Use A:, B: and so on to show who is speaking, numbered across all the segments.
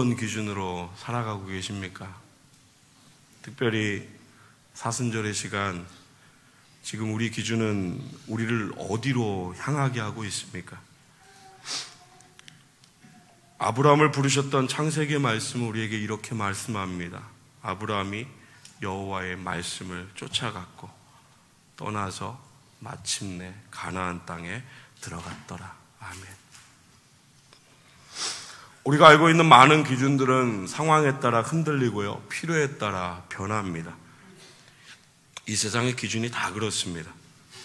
A: 어떤 기준으로 살아가고 계십니까? 특별히 사순절의 시간, 지금 우리 기준은 우리를 어디로 향하게 하고 있습니까? 아브라함을 부르셨던 창세기 말씀은 우리에게 이렇게 말씀합니다. 아브라함이 여호와의 말씀을 쫓아갔고 떠나서 마침내 가나안 땅에 들어갔더라. 아멘. 우리가 알고 있는 많은 기준들은 상황에 따라 흔들리고요. 필요에 따라 변합니다. 이 세상의 기준이 다 그렇습니다.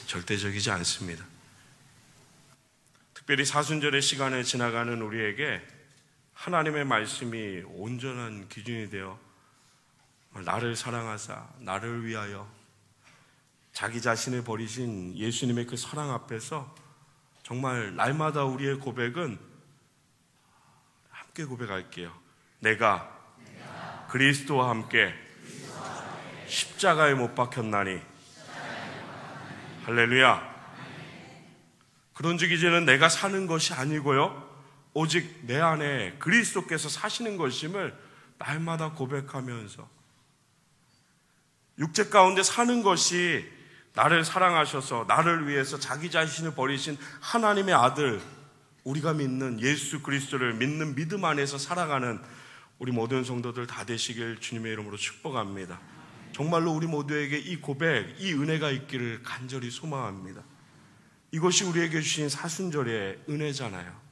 A: 절대적이지 않습니다. 특별히 사순절의 시간에 지나가는 우리에게 하나님의 말씀이 온전한 기준이 되어 나를 사랑하사 나를 위하여 자기 자신을 버리신 예수님의 그 사랑 앞에서 정말 날마다 우리의 고백은 함께 고백할게요. 내가 그리스도와 함께 십자가에 못 박혔나니 할렐루야. 그런즉 이제는 내가 사는 것이 아니고요. 오직 내 안에 그리스도께서 사시는 것임을 날마다 고백하면서 육체 가운데 사는 것이 나를 사랑하셔서 나를 위해서 자기 자신을 버리신 하나님의 아들 우리가 믿는 예수 그리스도를 믿는 믿음 안에서 살아가는 우리 모든 성도들 다 되시길 주님의 이름으로 축복합니다. 정말로 우리 모두에게 이 고백, 이 은혜가 있기를 간절히 소망합니다. 이것이 우리에게 주신 사순절의 은혜잖아요.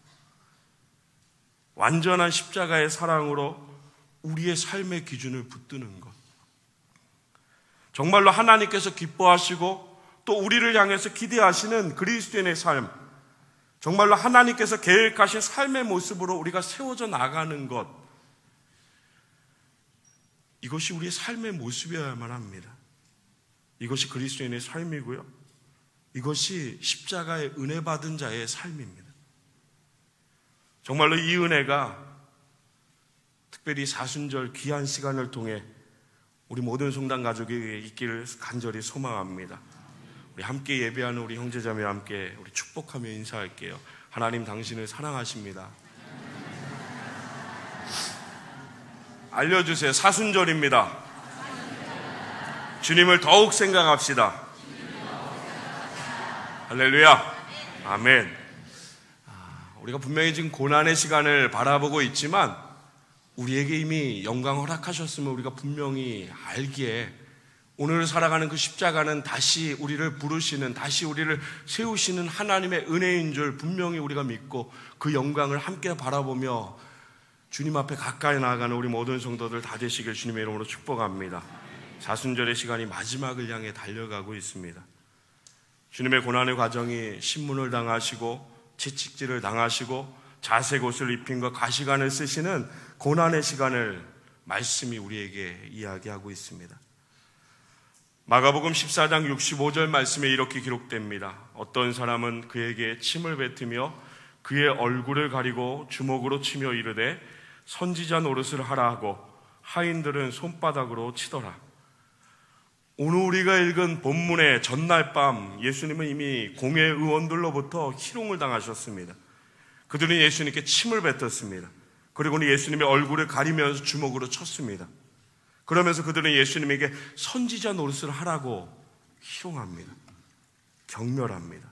A: 완전한 십자가의 사랑으로 우리의 삶의 기준을 붙드는 것. 정말로 하나님께서 기뻐하시고 또 우리를 향해서 기대하시는 그리스도인의 삶. 정말로 하나님께서 계획하신 삶의 모습으로 우리가 세워져 나가는 것. 이것이 우리의 삶의 모습이어야만 합니다. 이것이 그리스도인의 삶이고요. 이것이 십자가의 은혜 받은 자의 삶입니다. 정말로 이 은혜가 특별히 사순절 귀한 시간을 통해 우리 모든 성당 가족에게 있기를 간절히 소망합니다. 우리 함께 예배하는 우리 형제자매와 함께 우리 축복하며 인사할게요. 하나님 당신을 사랑하십니다. 알려주세요. 사순절입니다. 주님을 더욱 생각합시다. 할렐루야. 아멘. 우리가 분명히 지금 고난의 시간을 바라보고 있지만 우리에게 이미 영광 허락하셨으면 우리가 분명히 알기에 오늘 살아가는 그 십자가는 다시 우리를 부르시는, 다시 우리를 세우시는 하나님의 은혜인 줄 분명히 우리가 믿고 그 영광을 함께 바라보며 주님 앞에 가까이 나아가는 우리 모든 성도들 다 되시길 주님의 이름으로 축복합니다. 사순절의 시간이 마지막을 향해 달려가고 있습니다. 주님의 고난의 과정이 신문을 당하시고 채찍질을 당하시고 자색 옷을 입힌 것 가시관을 쓰시는 고난의 시간을 말씀이 우리에게 이야기하고 있습니다. 마가복음 14장 65절 말씀에 이렇게 기록됩니다. 어떤 사람은 그에게 침을 뱉으며 그의 얼굴을 가리고 주먹으로 치며 이르되 선지자 노릇을 하라 하고 하인들은 손바닥으로 치더라. 오늘 우리가 읽은 본문의 전날 밤 예수님은 이미 공회 의원들로부터 희롱을 당하셨습니다. 그들은 예수님께 침을 뱉었습니다. 그리고는 예수님의 얼굴을 가리면서 주먹으로 쳤습니다. 그러면서 그들은 예수님에게 선지자 노릇을 하라고 희롱합니다. 경멸합니다.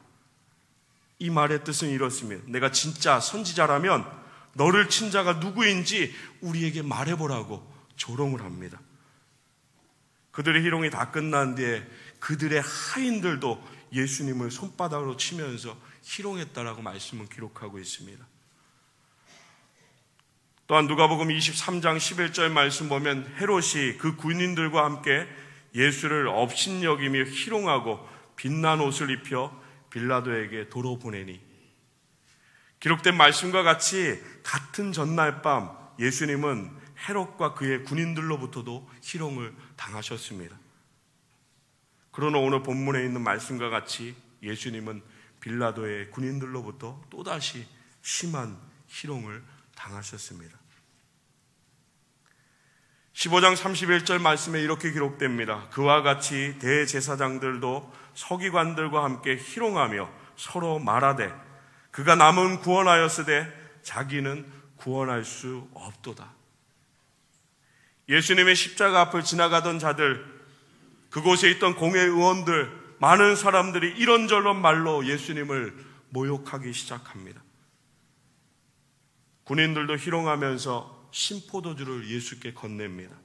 A: 이 말의 뜻은 이렇습니다. 내가 진짜 선지자라면 너를 친 자가 누구인지 우리에게 말해보라고 조롱을 합니다. 그들의 희롱이 다 끝난 뒤에 그들의 하인들도 예수님을 손바닥으로 치면서 희롱했다라고 말씀을 기록하고 있습니다. 또한 누가복음 23장 11절 말씀 보면 헤롯이 그 군인들과 함께 예수를 업신여기며 희롱하고 빛난 옷을 입혀 빌라도에게 도로 보내니 기록된 말씀과 같이 같은 전날 밤 예수님은 헤롯과 그의 군인들로부터도 희롱을 당하셨습니다. 그러나 오늘 본문에 있는 말씀과 같이 예수님은 빌라도의 군인들로부터 또다시 심한 희롱을 당하셨습니다. 15장 31절 말씀에 이렇게 기록됩니다. 그와 같이 대제사장들도 서기관들과 함께 희롱하며 서로 말하되 그가 남은 구원하였으되 자기는 구원할 수 없도다. 예수님의 십자가 앞을 지나가던 자들, 그곳에 있던 공회 의원들, 많은 사람들이 이런저런 말로 예수님을 모욕하기 시작합니다. 군인들도 희롱하면서 심포도주를 예수께 건넵니다.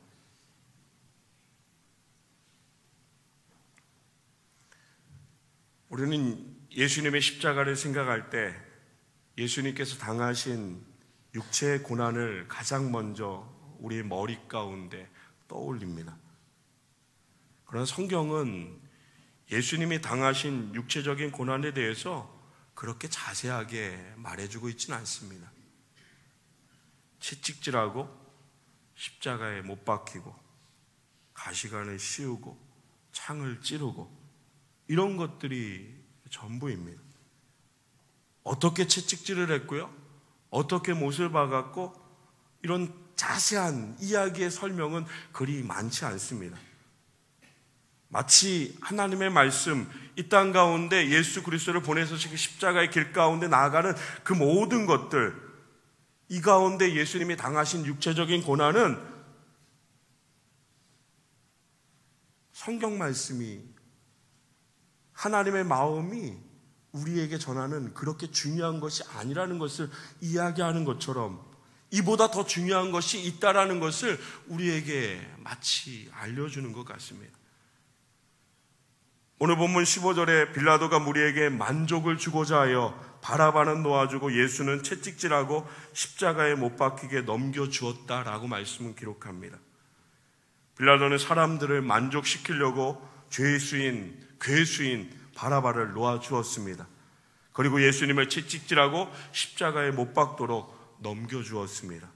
A: 우리는 예수님의 십자가를 생각할 때 예수님께서 당하신 육체의 고난을 가장 먼저 우리의 머리 가운데 떠올립니다. 그러나 성경은 예수님이 당하신 육체적인 고난에 대해서 그렇게 자세하게 말해주고 있지는 않습니다. 채찍질하고 십자가에 못 박히고 가시관을 씌우고 창을 찌르고 이런 것들이 전부입니다. 어떻게 채찍질을 했고요? 어떻게 못을 박았고 이런 자세한 이야기의 설명은 그리 많지 않습니다. 마치 하나님의 말씀, 이 땅 가운데 예수 그리스도를 보내서 십자가의 길 가운데 나아가는 그 모든 것들, 이 가운데 예수님이 당하신 육체적인 고난은 성경 말씀이 하나님의 마음이 우리에게 전하는 그렇게 중요한 것이 아니라는 것을 이야기하는 것처럼 이보다 더 중요한 것이 있다라는 것을 우리에게 마치 알려주는 것 같습니다. 오늘 본문 15절에 빌라도가 무리에게 만족을 주고자 하여 바라바는 놓아주고 예수는 채찍질하고 십자가에 못 박히게 넘겨주었다라고 말씀은 기록합니다. 빌라도는 사람들을 만족시키려고 죄수인, 괴수인 바라바를 놓아주었습니다. 그리고 예수님을 채찍질하고 십자가에 못 박도록 넘겨주었습니다.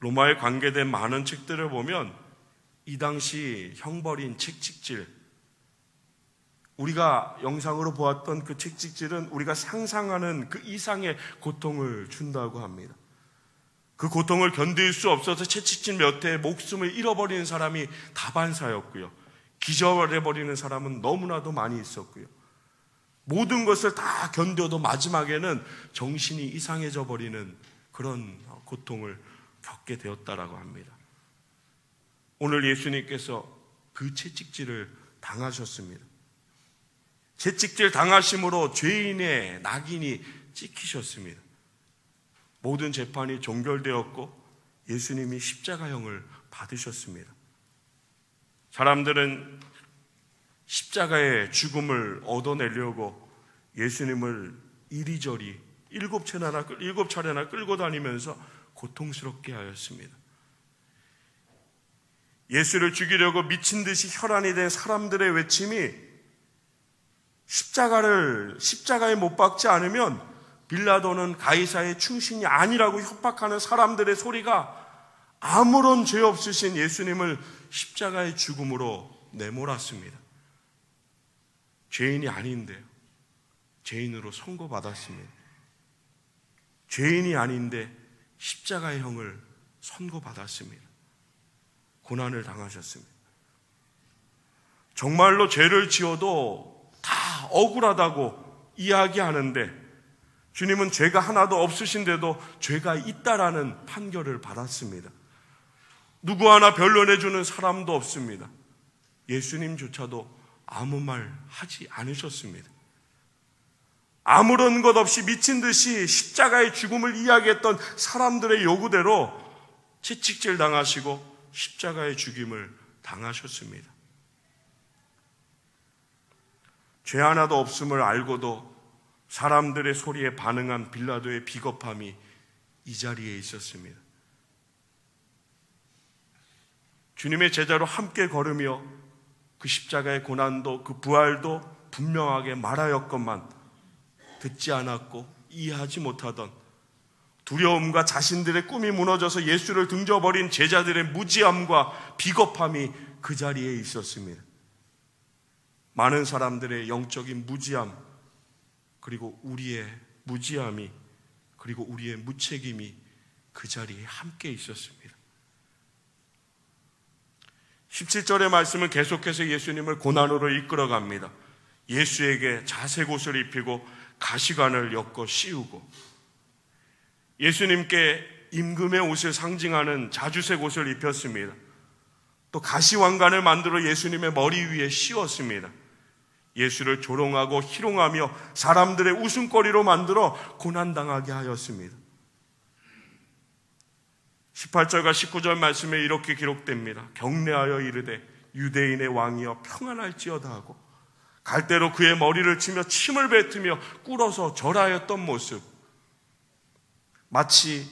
A: 로마에 관계된 많은 책들을 보면 이 당시 형벌인 책찍질, 우리가 영상으로 보았던 그 책찍질은 우리가 상상하는 그 이상의 고통을 준다고 합니다. 그 고통을 견딜 수 없어서 채찍질 몇 해 목숨을 잃어버리는 사람이 다반사였고요. 기절해버리는 사람은 너무나도 많이 있었고요. 모든 것을 다 견뎌도 마지막에는 정신이 이상해져 버리는 그런 고통을 겪게 되었다라고 합니다. 오늘 예수님께서 그 채찍질을 당하셨습니다. 채찍질 당하심으로 죄인의 낙인이 찍히셨습니다. 모든 재판이 종결되었고 예수님이 십자가형을 받으셨습니다. 사람들은 십자가의 죽음을 얻어내려고 예수님을 이리저리 일곱 차례나, 끌고 다니면서 고통스럽게 하였습니다. 예수를 죽이려고 미친 듯이 혈안이 된 사람들의 외침이 십자가를 십자가에 못 박지 않으면 빌라도는 가이사의 충신이 아니라고 협박하는 사람들의 소리가 아무런 죄 없으신 예수님을 십자가의 죽음으로 내몰았습니다. 죄인이 아닌데요. 죄인으로 선고받았습니다. 죄인이 아닌데 십자가의 형을 선고받았습니다. 고난을 당하셨습니다. 정말로 죄를 지어도 다 억울하다고 이야기하는데 주님은 죄가 하나도 없으신데도 죄가 있다라는 판결을 받았습니다. 누구 하나 변론해주는 사람도 없습니다. 예수님조차도 아무 말 하지 않으셨습니다. 아무런 것 없이 미친 듯이 십자가의 죽음을 이야기했던 사람들의 요구대로 채찍질 당하시고 십자가의 죽임을 당하셨습니다. 죄 하나도 없음을 알고도 사람들의 소리에 반응한 빌라도의 비겁함이 이 자리에 있었습니다. 주님의 제자로 함께 걸으며 그 십자가의 고난도 그 부활도 분명하게 말하였건만 듣지 않았고 이해하지 못하던 두려움과 자신들의 꿈이 무너져서 예수를 등져버린 제자들의 무지함과 비겁함이 그 자리에 있었습니다. 많은 사람들의 영적인 무지함, 그리고 우리의 무지함이, 그리고 우리의 무책임이 그 자리에 함께 있었습니다. 17절의 말씀은 계속해서 예수님을 고난으로 이끌어 갑니다. 예수에게 자색 옷을 입히고 가시관을 엮어 씌우고 예수님께 임금의 옷을 상징하는 자주색 옷을 입혔습니다. 또 가시왕관을 만들어 예수님의 머리 위에 씌웠습니다. 예수를 조롱하고 희롱하며 사람들의 웃음거리로 만들어 고난당하게 하였습니다. 18절과 19절 말씀에 이렇게 기록됩니다. 경례하여 이르되 유대인의 왕이여 평안할지어다 하고 갈대로 그의 머리를 치며 침을 뱉으며 꿇어서 절하였던 모습 마치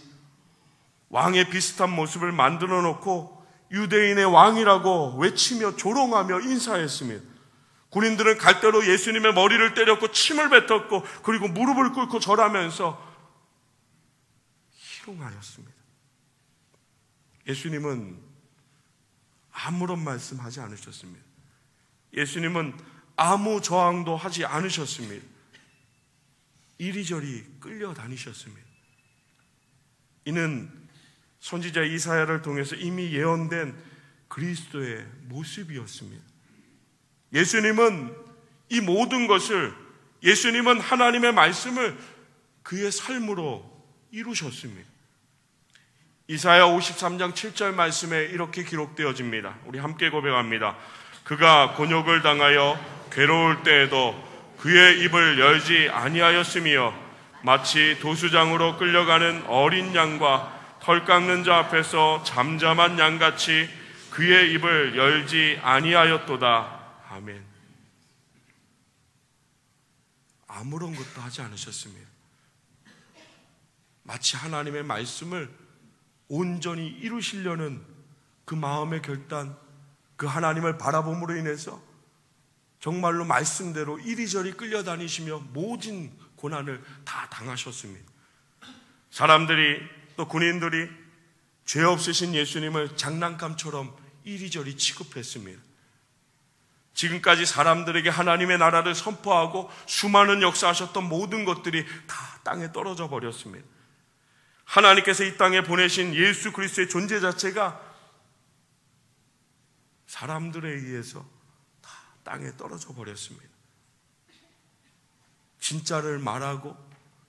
A: 왕의 비슷한 모습을 만들어 놓고 유대인의 왕이라고 외치며 조롱하며 인사했습니다. 군인들은 갈대로 예수님의 머리를 때렸고 침을 뱉었고 그리고 무릎을 꿇고 절하면서 희롱하였습니다. 예수님은 아무런 말씀하지 않으셨습니다. 예수님은 아무 저항도 하지 않으셨습니다. 이리저리 끌려다니셨습니다. 이는 선지자 이사야를 통해서 이미 예언된 그리스도의 모습이었습니다. 예수님은 이 모든 것을 예수님은 하나님의 말씀을 그의 삶으로 이루셨습니다. 이사야 53장 7절 말씀에 이렇게 기록되어집니다. 우리 함께 고백합니다. 그가 곤욕을 당하여 괴로울 때에도 그의 입을 열지 아니하였으며 마치 도수장으로 끌려가는 어린 양과 털 깎는 자 앞에서 잠잠한 양같이 그의 입을 열지 아니하였도다. 아멘. 아무런 것도 하지 않으셨습니다. 마치 하나님의 말씀을 온전히 이루시려는 그 마음의 결단, 그 하나님을 바라봄으로 인해서 정말로 말씀대로 이리저리 끌려다니시며 모진 고난을 다 당하셨습니다. 사람들이 또 군인들이 죄 없으신 예수님을 장난감처럼 이리저리 취급했습니다. 지금까지 사람들에게 하나님의 나라를 선포하고 수많은 역사하셨던 모든 것들이 다 땅에 떨어져 버렸습니다. 하나님께서 이 땅에 보내신 예수 그리스도의 존재 자체가 사람들에 의해서 다 땅에 떨어져 버렸습니다. 진짜를 말하고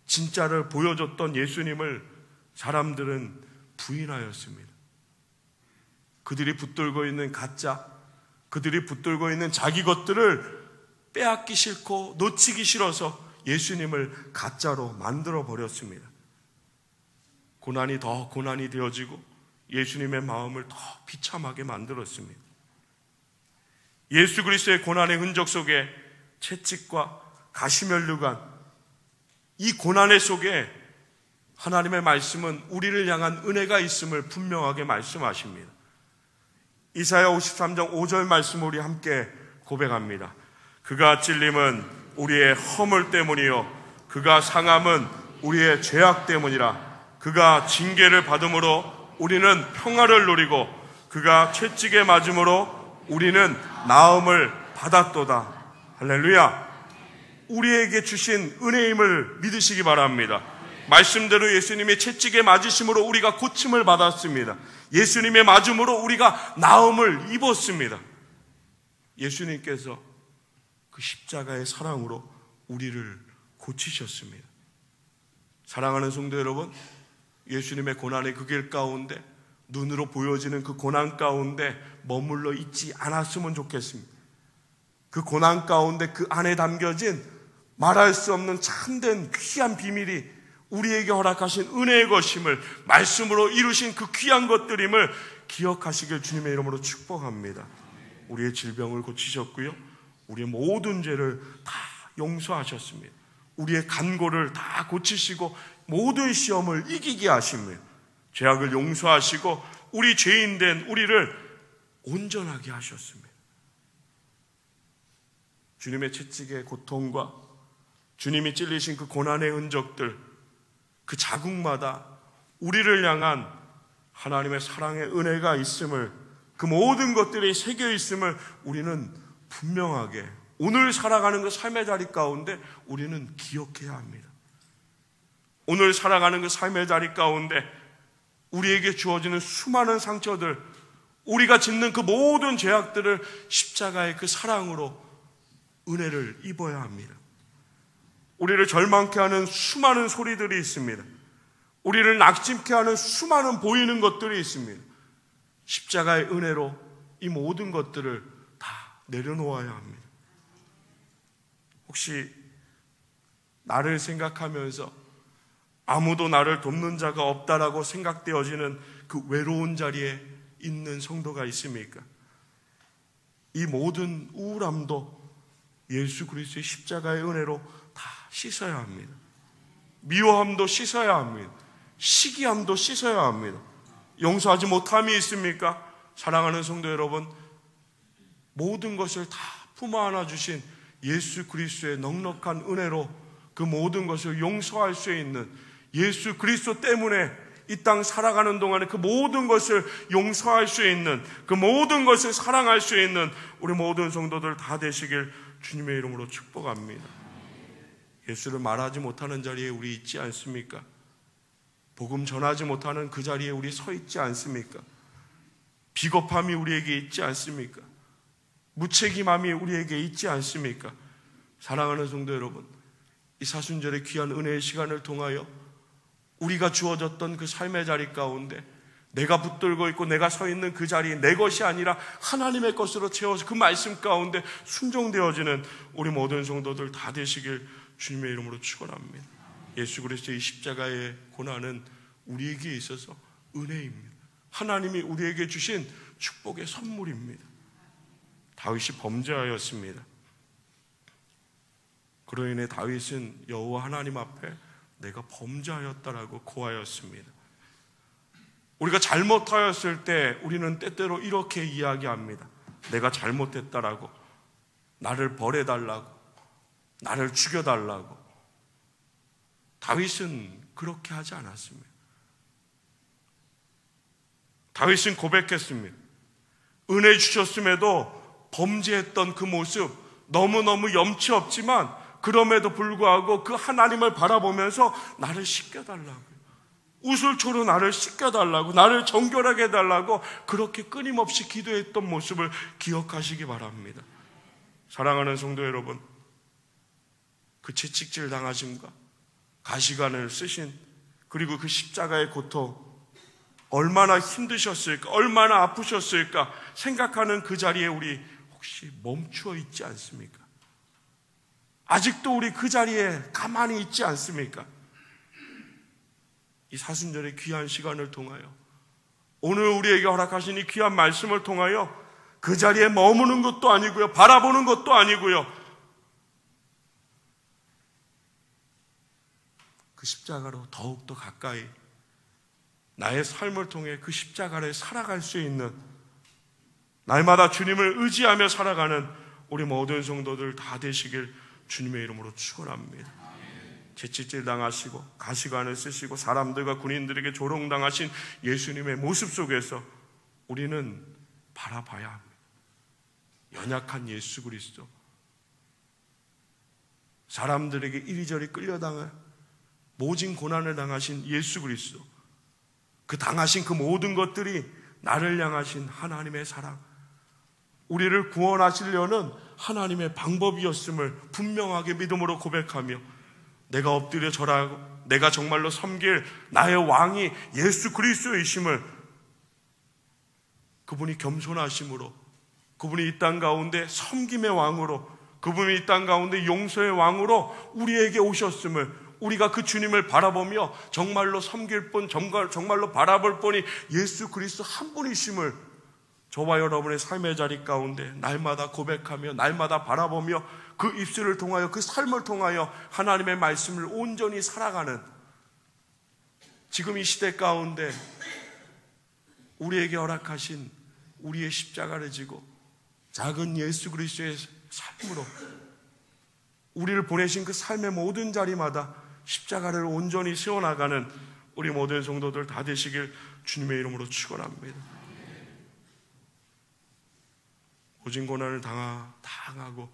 A: 진짜를 보여줬던 예수님을 사람들은 부인하였습니다. 그들이 붙들고 있는 가짜, 그들이 붙들고 있는 자기 것들을 빼앗기 싫고 놓치기 싫어서 예수님을 가짜로 만들어 버렸습니다. 고난이 더 고난이 되어지고 예수님의 마음을 더 비참하게 만들었습니다. 예수 그리스도의 고난의 흔적 속에 채찍과 가시면류관 이 고난의 속에 하나님의 말씀은 우리를 향한 은혜가 있음을 분명하게 말씀하십니다. 이사야 53장 5절 말씀 우리 함께 고백합니다. 그가 찔림은 우리의 허물 때문이요 그가 상함은 우리의 죄악 때문이라 그가 징계를 받음으로 우리는 평화를 누리고 그가 채찍에 맞음으로 우리는 나음을 받았도다. 할렐루야. 우리에게 주신 은혜임을 믿으시기 바랍니다. 말씀대로 예수님의 채찍에 맞으심으로 우리가 고침을 받았습니다. 예수님의 맞음으로 우리가 나음을 입었습니다. 예수님께서 그 십자가의 사랑으로 우리를 고치셨습니다. 사랑하는 성도 여러분, 예수님의 고난의 그 길 가운데 눈으로 보여지는 그 고난 가운데 머물러 있지 않았으면 좋겠습니다. 그 고난 가운데 그 안에 담겨진 말할 수 없는 참된 귀한 비밀이 우리에게 허락하신 은혜의 것임을 말씀으로 이루신 그 귀한 것들임을 기억하시길 주님의 이름으로 축복합니다. 우리의 질병을 고치셨고요. 우리의 모든 죄를 다 용서하셨습니다. 우리의 간고를 다 고치시고 모든 시험을 이기게 하시며 죄악을 용서하시고 우리 죄인 된 우리를 온전하게 하셨습니다. 주님의 채찍의 고통과 주님이 찔리신 그 고난의 흔적들, 그 자국마다 우리를 향한 하나님의 사랑의 은혜가 있음을 그 모든 것들이 새겨 있음을 우리는 분명하게 오늘 살아가는 그 삶의 자리 가운데 우리는 기억해야 합니다. 오늘 살아가는 그 삶의 자리 가운데 우리에게 주어지는 수많은 상처들, 우리가 짓는 그 모든 죄악들을 십자가의 그 사랑으로 은혜를 입어야 합니다. 우리를 절망케 하는 수많은 소리들이 있습니다. 우리를 낙심케 하는 수많은 보이는 것들이 있습니다. 십자가의 은혜로 이 모든 것들을 다 내려놓아야 합니다. 혹시 나를 생각하면서 아무도 나를 돕는 자가 없다라고 생각되어지는 그 외로운 자리에 있는 성도가 있습니까? 이 모든 우울함도 예수 그리스도의 십자가의 은혜로 다 씻어야 합니다. 미워함도 씻어야 합니다. 시기함도 씻어야 합니다. 용서하지 못함이 있습니까? 사랑하는 성도 여러분, 모든 것을 다 품어 안아 주신 예수 그리스도의 넉넉한 은혜로 그 모든 것을 용서할 수 있는 예수 그리스도 때문에 이땅 살아가는 동안에 그 모든 것을 용서할 수 있는 그 모든 것을 사랑할 수 있는 우리 모든 성도들 다 되시길 주님의 이름으로 축복합니다. 예수를 말하지 못하는 자리에 우리 있지 않습니까? 복음 전하지 못하는 그 자리에 우리 서 있지 않습니까? 비겁함이 우리에게 있지 않습니까? 무책임함이 우리에게 있지 않습니까? 사랑하는 성도 여러분, 이 사순절의 귀한 은혜의 시간을 통하여 우리가 주어졌던 그 삶의 자리 가운데 내가 붙들고 있고 내가 서 있는 그 자리 내 것이 아니라 하나님의 것으로 채워서 그 말씀 가운데 순종되어지는 우리 모든 성도들 다 되시길 주님의 이름으로 축원합니다. 예수 그리스도의 십자가의 고난은 우리에게 있어서 은혜입니다. 하나님이 우리에게 주신 축복의 선물입니다. 다윗이 범죄하였습니다. 그로 인해 다윗은 여호와 하나님 앞에 내가 범죄하였다라고 고하였습니다. 우리가 잘못하였을 때 우리는 때때로 이렇게 이야기합니다. 내가 잘못했다라고 나를 벌해달라고 나를 죽여달라고 다윗은 그렇게 하지 않았습니다. 다윗은 고백했습니다. 은혜 주셨음에도 범죄했던 그 모습 너무너무 염치 없지만 그럼에도 불구하고 그 하나님을 바라보면서 나를 씻겨달라고. 우슬초로 나를 씻겨달라고, 나를 정결하게 해달라고 그렇게 끊임없이 기도했던 모습을 기억하시기 바랍니다. 사랑하는 성도 여러분, 그 채찍질 당하심과 가시관을 쓰신 그리고 그 십자가의 고통 얼마나 힘드셨을까, 얼마나 아프셨을까 생각하는 그 자리에 우리 혹시 멈추어 있지 않습니까? 아직도 우리 그 자리에 가만히 있지 않습니까? 이 사순절의 귀한 시간을 통하여 오늘 우리에게 허락하신 이 귀한 말씀을 통하여 그 자리에 머무는 것도 아니고요. 바라보는 것도 아니고요. 그 십자가로 더욱더 가까이 나의 삶을 통해 그 십자가를 살아갈 수 있는 날마다 주님을 의지하며 살아가는 우리 모든 성도들 다 되시길 주님의 이름으로 축원합니다. 채찍질 당하시고 가시관을 쓰시고 사람들과 군인들에게 조롱당하신 예수님의 모습 속에서 우리는 바라봐야 합니다. 연약한 예수 그리스도. 사람들에게 이리저리 끌려당해 모진 고난을 당하신 예수 그리스도. 그 당하신 그 모든 것들이 나를 향하신 하나님의 사랑. 우리를 구원하시려는 하나님의 방법이었음을 분명하게 믿음으로 고백하며 내가 엎드려 절하고 내가 정말로 섬길 나의 왕이 예수 그리스도이심을 그분이 겸손하심으로 그분이 이 땅 가운데 섬김의 왕으로 그분이 이 땅 가운데 용서의 왕으로 우리에게 오셨음을 우리가 그 주님을 바라보며 정말로 섬길 뿐 정말로 바라볼 뿐이 예수 그리스도 한 분이심을 저와 여러분의 삶의 자리 가운데 날마다 고백하며 날마다 바라보며 그 입술을 통하여 그 삶을 통하여 하나님의 말씀을 온전히 살아가는 지금 이 시대 가운데 우리에게 허락하신 우리의 십자가를 지고 작은 예수 그리스도의 삶으로 우리를 보내신 그 삶의 모든 자리마다 십자가를 온전히 세워나가는 우리 모든 성도들 다 되시길 주님의 이름으로 축원합니다. 오진 고난을 당하, 당하고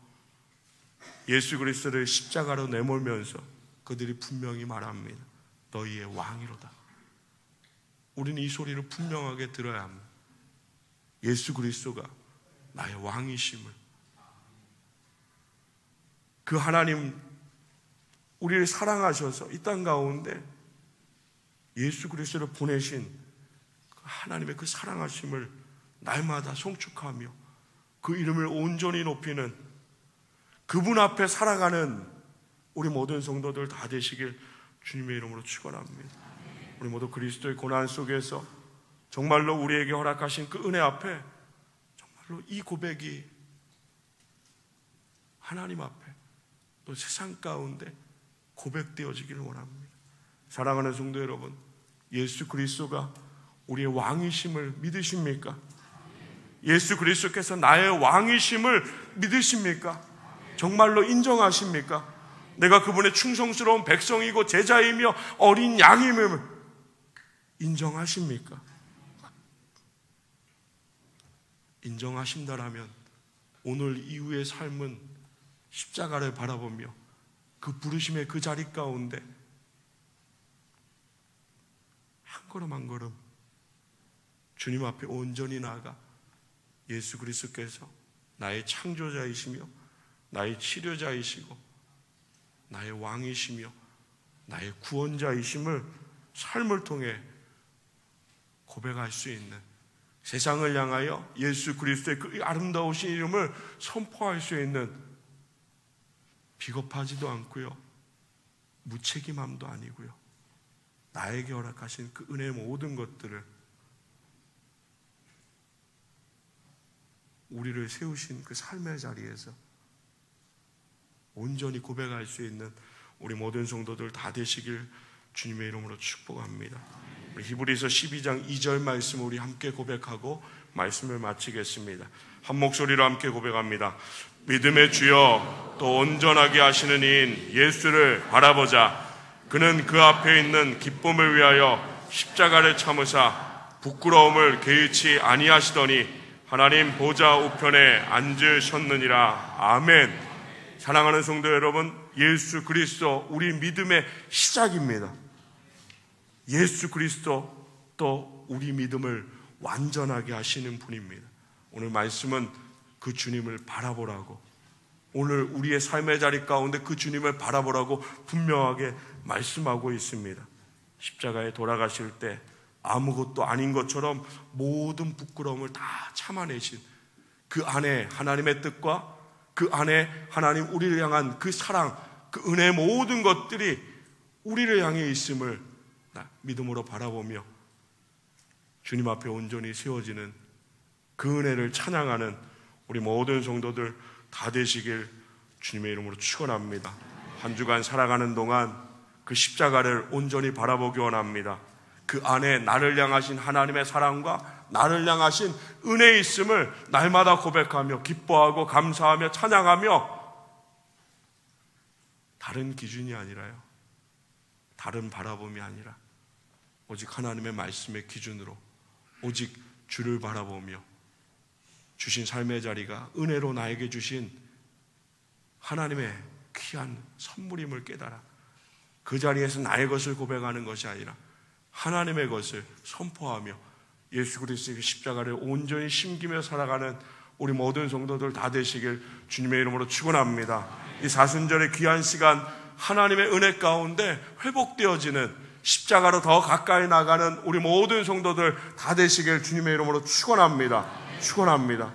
A: 예수 그리스도를 십자가로 내몰면서 그들이 분명히 말합니다. 너희의 왕이로다. 우리는 이 소리를 분명하게 들어야 합니다. 예수 그리스도가 나의 왕이심을 그 하나님 우리를 사랑하셔서 이 땅 가운데 예수 그리스도를 보내신 그 하나님의 그 사랑하심을 날마다 송축하며 그 이름을 온전히 높이는 그분 앞에 살아가는 우리 모든 성도들 다 되시길 주님의 이름으로 축원합니다. 우리 모두 그리스도의 고난 속에서 정말로 우리에게 허락하신 그 은혜 앞에 정말로 이 고백이 하나님 앞에 또 세상 가운데 고백되어지기를 원합니다. 사랑하는 성도 여러분, 예수 그리스도가 우리의 왕이심을 믿으십니까? 예수 그리스도께서 나의 왕이심을 믿으십니까? 정말로 인정하십니까? 내가 그분의 충성스러운 백성이고 제자이며 어린 양임을 인정하십니까? 인정하신다라면 오늘 이후의 삶은 십자가를 바라보며 그 부르심의 그 자리 가운데 한 걸음 한 걸음 주님 앞에 온전히 나아가 예수 그리스도께서 나의 창조자이시며 나의 치료자이시고 나의 왕이시며 나의 구원자이심을 삶을 통해 고백할 수 있는 세상을 향하여 예수 그리스도의 그 아름다우신 이름을 선포할 수 있는 비겁하지도 않고요. 무책임함도 아니고요. 나에게 허락하신 그 은혜의 모든 것들을 우리를 세우신 그 삶의 자리에서 온전히 고백할 수 있는 우리 모든 성도들 다 되시길 주님의 이름으로 축복합니다. 우리 히브리서 12장 2절 말씀 우리 함께 고백하고 말씀을 마치겠습니다. 한 목소리로 함께 고백합니다. 믿음의 주여 또 온전하게 하시는 이인 예수를 바라보자. 그는 그 앞에 있는 기쁨을 위하여 십자가를 참으사 부끄러움을 개의치 아니하시더니 하나님 보좌 우편에 앉으셨느니라. 아멘. 사랑하는 성도 여러분, 예수 그리스도 우리 믿음의 시작입니다. 예수 그리스도 또 우리 믿음을 완전하게 하시는 분입니다. 오늘 말씀은 그 주님을 바라보라고 오늘 우리의 삶의 자리 가운데 그 주님을 바라보라고 분명하게 말씀하고 있습니다. 십자가에 돌아가실 때 아무것도 아닌 것처럼 모든 부끄러움을 다 참아내신 그 안에 하나님의 뜻과 그 안에 하나님 우리를 향한 그 사랑, 그 은혜 모든 것들이 우리를 향해 있음을 믿음으로 바라보며 주님 앞에 온전히 세워지는 그 은혜를 찬양하는 우리 모든 성도들 다 되시길 주님의 이름으로 축원합니다. 한 주간 살아가는 동안 그 십자가를 온전히 바라보기 원합니다. 그 안에 나를 향하신 하나님의 사랑과 나를 향하신 은혜 있음을 날마다 고백하며 기뻐하고 감사하며 찬양하며 다른 기준이 아니라요. 다른 바라봄이 아니라 오직 하나님의 말씀의 기준으로 오직 주를 바라보며 주신 삶의 자리가 은혜로 나에게 주신 하나님의 귀한 선물임을 깨달아 그 자리에서 나의 것을 고백하는 것이 아니라 하나님의 것을 선포하며 예수 그리스도의 십자가를 온전히 심기며 살아가는 우리 모든 성도들 다 되시길 주님의 이름으로 축원합니다. 이 사순절의 귀한 시간 하나님의 은혜 가운데 회복되어지는 십자가로 더 가까이 나가는 우리 모든 성도들 다 되시길 주님의 이름으로 축원합니다. 축원합니다.